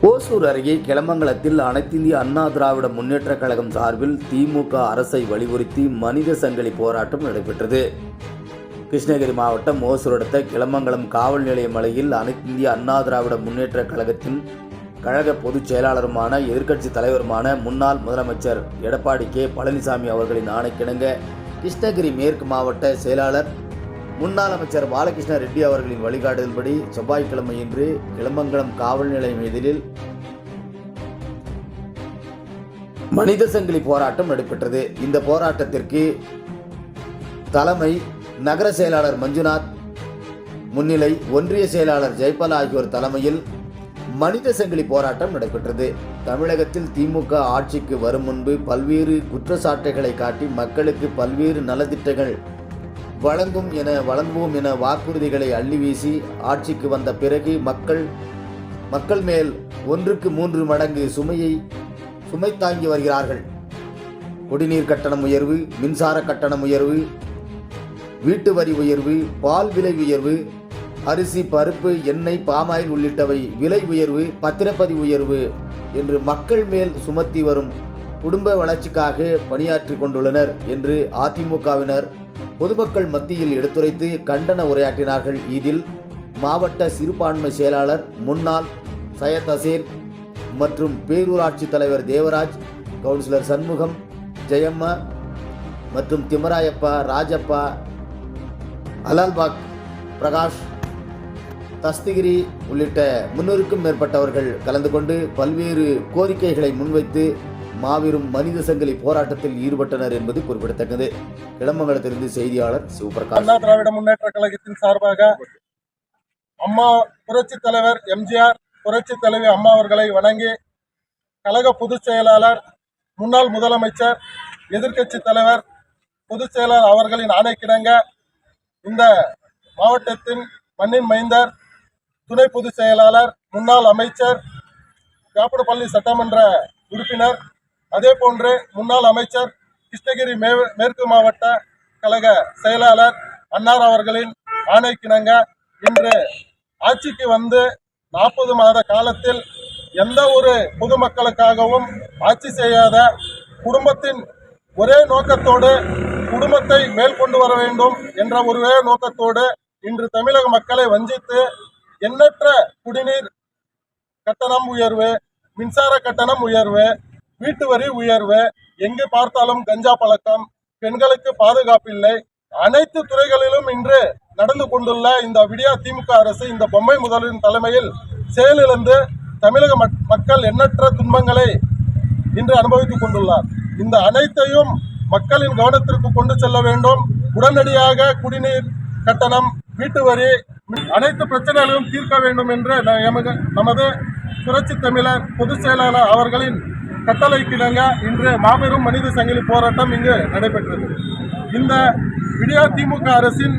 ஓசூர் அருகே கிளமங்கலத்தில் அனைத்திந்திய அண்ணா திராவிட முன்னேற்றக் கழகம் சார்பில் திமுக அரசை வலியுறுத்தி மனித சங்கிலி போராட்டம் நடைபெற்றது. கிருஷ்ணகிரி மாவட்டம் ஓசூர் அடுத்த கிளமங்கலம் காவல் நிலைய மலையில் அனைத்திந்திய அண்ணா திராவிட முன்னேற்றக் கழகத்தின் கழக பொதுச் செயலாளருமான எதிர்க்கட்சி தலைவருமான முன்னாள் முதலமைச்சர் எடப்பாடி கே. பழனிசாமி அவர்களின் ஆணைக்கிணங்க கிருஷ்ணகிரி மேற்கு மாவட்ட செயலாளர் முன்னாள் அமைச்சர் பாலகிருஷ்ண ரெட்டி அவர்களின் வழிகாட்டுதல்படி செவ்வாய்க்கிழமையன்று கிளமங்கலம் காவல் நிலையம் எதிரில் மனித சங்கிலி போராட்டம் நடைபெற்றது. இந்த போராட்டத்திற்கு தலைமை நகர செயலாளர் மஞ்சுநாத் முன்னிலை ஒன்றிய செயலாளர் ஜெயபால் ஆகியோர் தலைமையில் மனித சங்கிலி போராட்டம் நடைபெற்றது. தமிழகத்தில் திமுக ஆட்சிக்கு வரும் முன்பு பல்வேறு குற்றச்சாட்டுகளை காட்டி மக்களுக்கு பல்வேறு நலத்திட்டங்கள் வழங்கும் என வழங்குவோம் என வாக்குறுதிகளை அள்ளி வீசி ஆட்சிக்கு வந்த பிறகு மக்கள் மக்கள் மேல் ஒன்றுக்கு மூன்று மடங்கு சுமையை சுமை தாங்கி வருகிறார்கள். குடிநீர் கட்டணம் உயர்வு மின்சார கட்டணம் உயர்வு வீட்டு வரி உயர்வு பால் விலை உயர்வு அரிசி பருப்பு எண்ணெய் பாமாயில் உள்ளிட்டவை விலை உயர்வு பத்திரப்பதி உயர்வு என்று மக்கள் மேல் சுமத்தி வரும் குடும்ப வளர்ச்சிக்காக பணியாற்றி கொண்டுள்ளனர் என்று அதிமுகவினர் பொதுமக்கள் மத்தியில் எடுத்துரைத்து கண்டன உரையாற்றினார்கள். இதில் மாவட்ட சிறுபான்மை செயலாளர் முன்னாள் சையத் அசீர் மற்றும் பேரூராட்சி தலைவர் தேவராஜ் கவுன்சிலர் சண்முகம் ஜெயம்மா மற்றும் திமராயப்பா ராஜப்பா அலால்பாக் பிரகாஷ் தஸ்திகிரி உள்ளிட்ட முன்னூறுக்கும் மேற்பட்டவர்கள் கலந்து கொண்டு பல்வேறு கோரிக்கைகளை முன்வைத்து மாபெரும் மனித சங்கிலி போராட்டத்தில் ஈடுபட்டனர் என்பது குறிப்பிடத்தக்கது. கிளமங்கலத்திலிருந்து செய்தியாளர் சிவபிரகாஷ். அண்ணா திராவிட முன்னேற்ற கழகத்தின் சார்பாக அம்மா புரட்சி தலைவர் எம்ஜிஆர் புரட்சி தலைவி அம்மா அவர்களை வணங்கி கழக பொதுச் செயலாளர் முன்னாள் முதலமைச்சர் எதிர்க்கட்சி தலைவர் பொதுச் செயலாளர் அவர்களின் ஆணைக்கிடங்க இந்த மாவட்டத்தின் மண்ணின் மைந்தர் துணை பொதுச் செயலாளர் முன்னாள் அமைச்சர் காப்படப்பள்ளி சட்டமன்ற உறுப்பினர் அதே போன்று முன்னாள் அமைச்சர் கிருஷ்ணகிரி மே மேற்கு மாவட்ட கழக செயலாளர் அன்னார் அவர்களின் ஆணைக்கிணங்க இன்று ஆட்சிக்கு வந்து நாற்பது மாத காலத்தில் எந்த ஒரு பொதுமக்களுக்காகவும் ஆட்சி செய்யாத குடும்பத்தின் ஒரே நோக்கத்தோடு குடும்பத்தை மேல் கொண்டு வர வேண்டும் என்ற ஒரே நோக்கத்தோடு இன்று தமிழக மக்களை வஞ்சித்து எண்ணற்ற குடிநீர் கட்டணம் உயர்வு மின்சார கட்டணம் உயர்வு வீட்டு வரி உயர்வு எங்கு பார்த்தாலும் கஞ்சா பழக்கம் பெண்களுக்கு பாதுகாப்பில்லை அனைத்து துறைகளிலும் இன்று நடந்து கொண்டுள்ள இந்த விடியா திமுக அரசு இந்த பொம்மை முதல்வரின் தலைமையில் செயலிழந்து தமிழக மக்- மக்கள் எண்ணற்ற துன்பங்களை இன்று அனுபவித்துக் கொண்டுள்ளார். இந்த அனைத்தையும் மக்களின் கவனத்திற்கு கொண்டு செல்ல வேண்டும். உடனடியாக குடிநீர் கட்டணம் வீட்டு வரி அனைத்து பிரச்சனைகளையும் தீர்க்க வேண்டும் என்று ந- எமது- நமது புரட்சி தமிழர் பொதுச் செயலாளர் அவர்களின் கட்டளைக்கிணங்க இன்று மாபெரும் மனித சங்கிலி போராட்டம் இங்கு நடைபெற்றது. இந்த விடியா திமுக அரசின்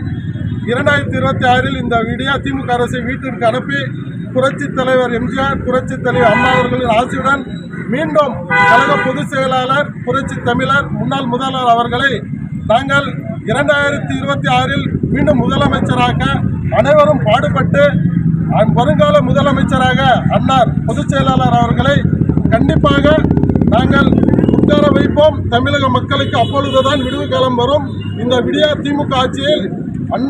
இரண்டாயிரத்தி இருபத்தி ஆறில் இந்த விடியா திமுக அரசை வீட்டிற்கு அனுப்பி புரட்சி தலைவர் எம்ஜிஆர் புரட்சி தலைவர் அண்ணா அவர்களின் ஆசியுடன் மீண்டும் கழக பொதுச் செயலாளர் புரட்சி தமிழர் முன்னாள் முதல்வர் அவர்களை நாங்கள் இரண்டாயிரத்தி இருபத்தி ஆறில் மீண்டும் முதலமைச்சராக அனைவரும் பாடுபட்டு அ- வருங்கால முதலமைச்சராக அன்னார் பொதுச் செயலாளர் அவர்களை கண்டிப்பாக நாங்கள் உட்கார வைப்போம். தமிழக மக்களுக்கு அப்பொழுதுதான் விடுவு காலம் வரும். இந்த விடியா திமுக ஆட்சியில் அன்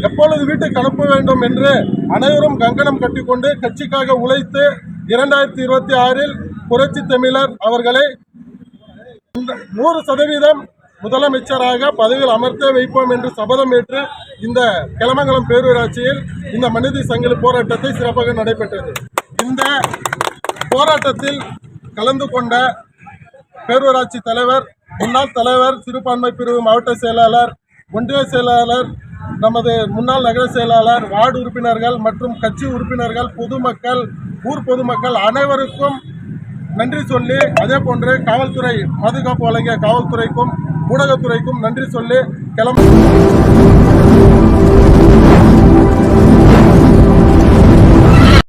எப்பொழுது வீட்டுக்கு அனுப்ப வேண்டும் என்று அனைவரும் கங்கணம் கட்டிக்கொண்டு கட்சிக்காக உழைத்து இரண்டாயிரத்தி இருபத்தி ஆறில் புரட்சி தமிழர் அவர்களை இந்த நூறு சதவீதம் முதலமைச்சராக பதவியில் அமர்த்தே வைப்போம் என்று சபதம் ஏற்று இந்த கிளமங்கலம் பேரூராட்சியில் இந்த மனித சங்கிலி போராட்டத்தை சிறப்பாக நடைபெற்றது. இந்த போராட்டத்தில் கலந்து கொண்ட பேரூராட்சி தலைவர் முன்னாள் தலைவர் சிறுபான்மை பிரிவு மாவட்ட செயலாளர் ஒன்றிய செயலாளர் நமது முன்னாள் நகர செயலாளர் வார்டு உறுப்பினர்கள் மற்றும் கட்சி உறுப்பினர்கள் பொதுமக்கள் ஊர் பொதுமக்கள் அனைவருக்கும் நன்றி சொல்லி அதே போன்று காவல்துறை பாதுகாப்பு வழங்கிய காவல்துறைக்கும் ஊடகத்துறைக்கும் நன்றி சொல்லி கிளம்ப